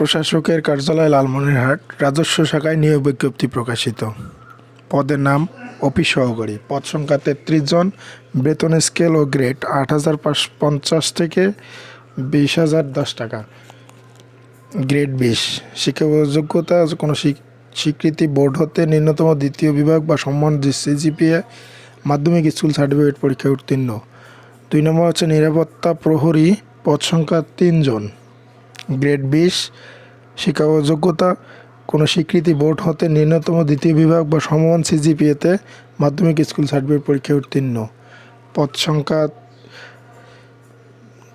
প্রশাসকের কার্যালয় লালমনিরহাট রাজস্ব শাখায় নিয়োগ বিজ্ঞপ্তি প্রকাশিত। পদের নাম অফিস সহকারী। পদ সংখ্যা তেত্রিশ জন, বেতন স্কেল ও গ্রেড আট হাজার পঞ্চাশ থেকে বিশ হাজার দশ টাকা। গ্রেড বিশ শিক্ষাগত যোগ্যতা কোনো স্বীকৃতি বোর্ড হতে ন্যূনতম দ্বিতীয় বিভাগ বা সম্মান সিজিপিএ মাধ্যমিক স্কুল সার্টিফিকেট পরীক্ষায় উত্তীর্ণ। দুই নম্বর হচ্ছে নিরাপত্তা প্রহরী, পদ সংখ্যা তিনজন গ্রেড বিশ শিক্ষাগত যোগ্যতা, কোনো স্বীকৃতি বোর্ড হতে ন্যূনতম দ্বিতীয় বিভাগ বা সমমান সিজিপিএতে মাধ্যমিক স্কুল সার্টিফিকেট পরীক্ষায় উত্তীর্ণ। পদ সংখ্যা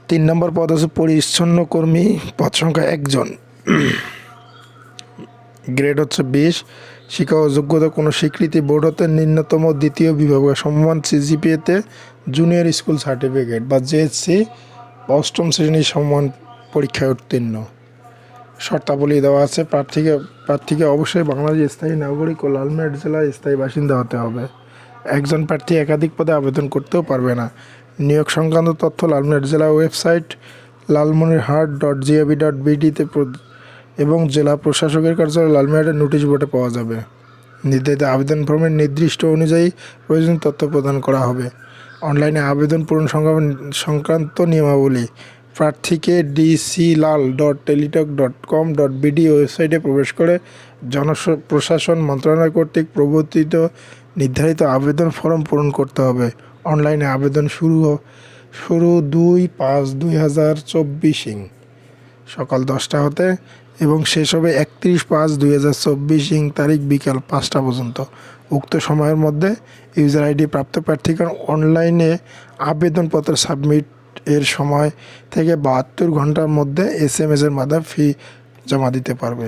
তিন নম্বর পদ আছে পরিচ্ছন্ন কর্মী, পদ সংখ্যা একজন। গ্রেড হচ্ছে বিশ শিক্ষাগত যোগ্যতা, কোনো স্বীকৃতি বোর্ড হতে ন্যূনতম দ্বিতীয় বিভাগ বা সমমান সিজিপিএতে জুনিয়র স্কুল সার্টিফিকেট বা জেএসসি অষ্টম শ্রেণির সমান পরীক্ষায় উত্তীর্ণ। শর্তাবলী দেওয়া আছে, প্রার্থীকে প্রার্থীকে অবশ্যই বাংলাদেশ স্থায়ী নাগরিক ও লালমেট জেলায় স্থায়ী বাসিন্দা হতে হবে। একজন প্রার্থী একাধিক পদে আবেদন করতেও পারবে না। নিয়োগ সংক্রান্ত তথ্য লালমেট জেলা ওয়েবসাইট লালমনিরহাট ডট জিএবি ডট বিডিতে এবং জেলা প্রশাসকের কার্যালয় লালমিরহাটের নোটিশ বোর্ডে পাওয়া যাবে। নির্ধারিত আবেদন ফর্মের নির্দিষ্ট অনুযায়ী প্রয়োজনীয় তথ্য প্রদান করা হবে। অনলাইনে আবেদন পূরণ সংক্রান্ত নিয়মাবলী প্রার্থীকে DC lal dot teletalk dot com dot BD ওয়েবসাইটে প্রবেশ করে জনপ্রশাসন মন্ত্রণালয় কর্তৃক প্রবর্তিত নির্ধারিত আবেদন ফর্ম পূরণ করতে হবে। অনলাইনে আবেদন শুরু শুরু দুই পাঁচ দুই হাজার চব্বিশিং। সকাল দশটা হতে এবং শেষ হবে একত্রিশ পাঁচ দুই হাজার চব্বিশ ইং তারিখ বিকাল পাঁচটা পর্যন্ত। উক্ত সময়ের মধ্যে ইউজার আইডি প্রাপ্ত প্রার্থীগণ অনলাইনে আবেদনপত্র সাবমিট এর সময় থেকে বাহাত্তর ঘণ্টার মধ্যে এস এম এসের মাধ্যমে ফি জমা দিতে পারবে।